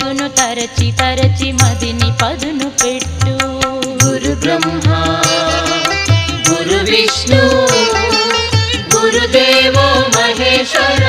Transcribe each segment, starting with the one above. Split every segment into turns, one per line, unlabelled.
మనసును తరచి తరచి మదిని పదును పెట్టు.
గురు బ్రహ్మ గురు విష్ణు గురుదేవో మహేశ్వర.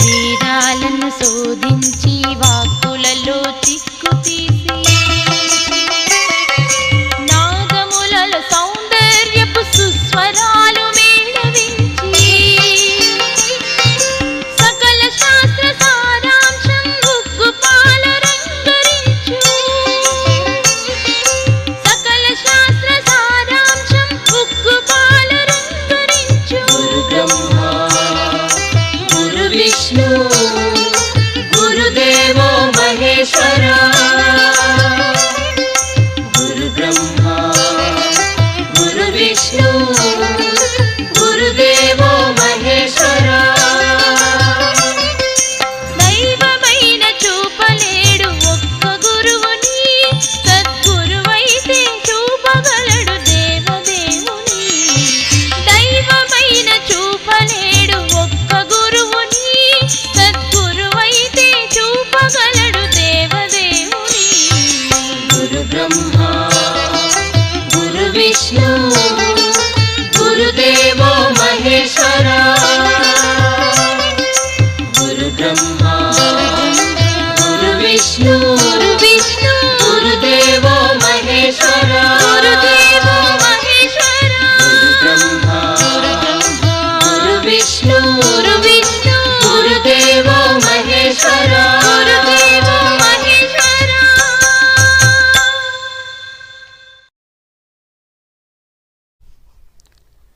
వేదాలను శోధించి వాక్కులలో